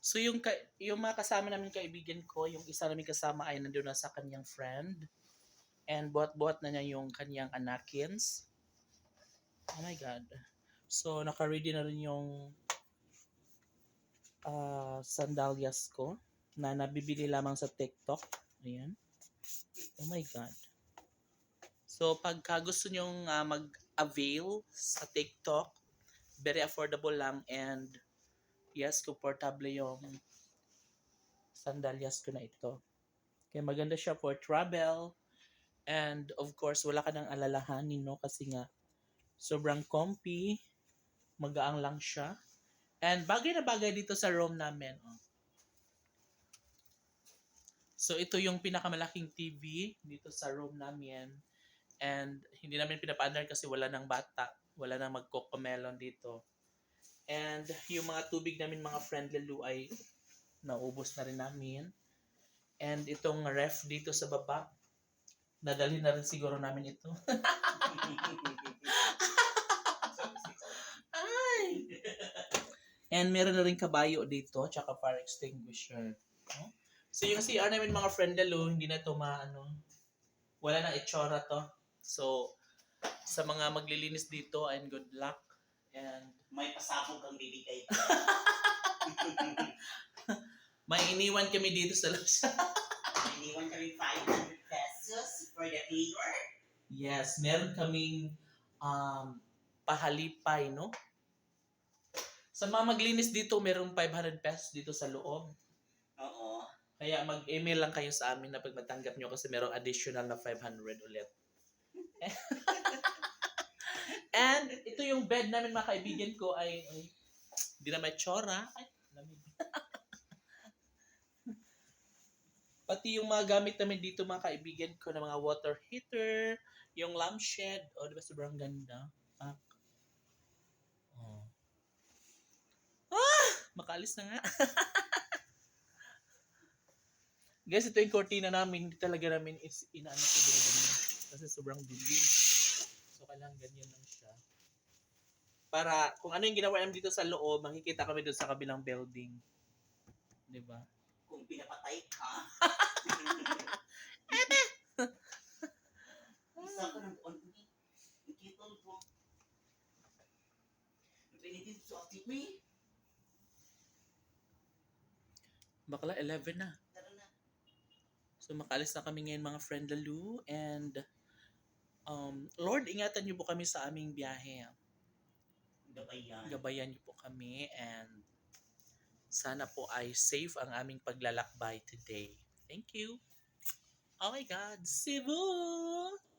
So yung ka, yung mga kasama namin kaibigan ko, yung isa namin kasama ay nandun na sa kanyang friend. And buhat-buhat na niya yung kanyang anakins. Oh my God. So naka-ready na rin yung ah, sandalias ko na nabibili lamang sa TikTok. Ayan. Oh my God. So pagka gusto nyong ah, mag-avail sa TikTok, very affordable lang and yes, comfortable yung sandalias ko na ito. Kaya maganda siya for travel. And of course, wala ka nang alalahanin, no? Kasi nga, sobrang comfy. Magaang lang siya. And bagay na bagay dito sa room namin. Oh. So ito yung pinakamalaking TV dito sa room namin. And hindi namin pinapaandar kasi wala nang bata. Wala nang magkokomelon dito. And yung mga tubig namin mga friend lalo ay naubos na rin namin. And itong ref dito sa baba, nadalhin na rin siguro namin ito. Ay! And meron na rin kabayo dito, tsaka fire extinguisher. No? So yung CR namin mga friend lalo, hindi na ito maano, wala nang itsura to. So, sa mga maglilinis dito, and good luck. And May pasabog ang bibigay. may iniwan kami dito sa labas. Iniwan kami 500 pesos for the cleaner. yes, meron kaming um, pahalipay, no? Sa mga maglinis dito, meron 500 pesos dito sa loob. Oo. Kaya mag-email lang kayo sa amin na pag matanggap nyo kasi merong additional na 500 ulit. And ito yung bed namin mga kaibigan ko ay, ay di na may lamig. Pati yung mga gamit namin dito mga kaibigan ko na mga water heater, yung lampshade, o oh, di ba sobrang ganda? Ah. Oh. Ah! Makaalis na nga. Guys, ito yung cortina namin. Hindi talaga namin is inaano ko. Kasi sobrang dilim. So, kailangan ganyan lang siya. Para kung ano yung ginawa namin dito sa loob, makikita kami doon sa kabilang building. Di ba? Kung pinapatay ka. Isa ka ng buwan. Ikitol po. Pinitin sa akit mo eh. Bakla, 11 na. So, makalis na kami ngayon mga friend Lalu. And, um, Lord, ingatan niyo po kami sa aming biyahe. Gabay yan. gabayan niyo po kami and sana po ay safe ang aming paglalakbay today. Thank you. Oh my God, Cebu!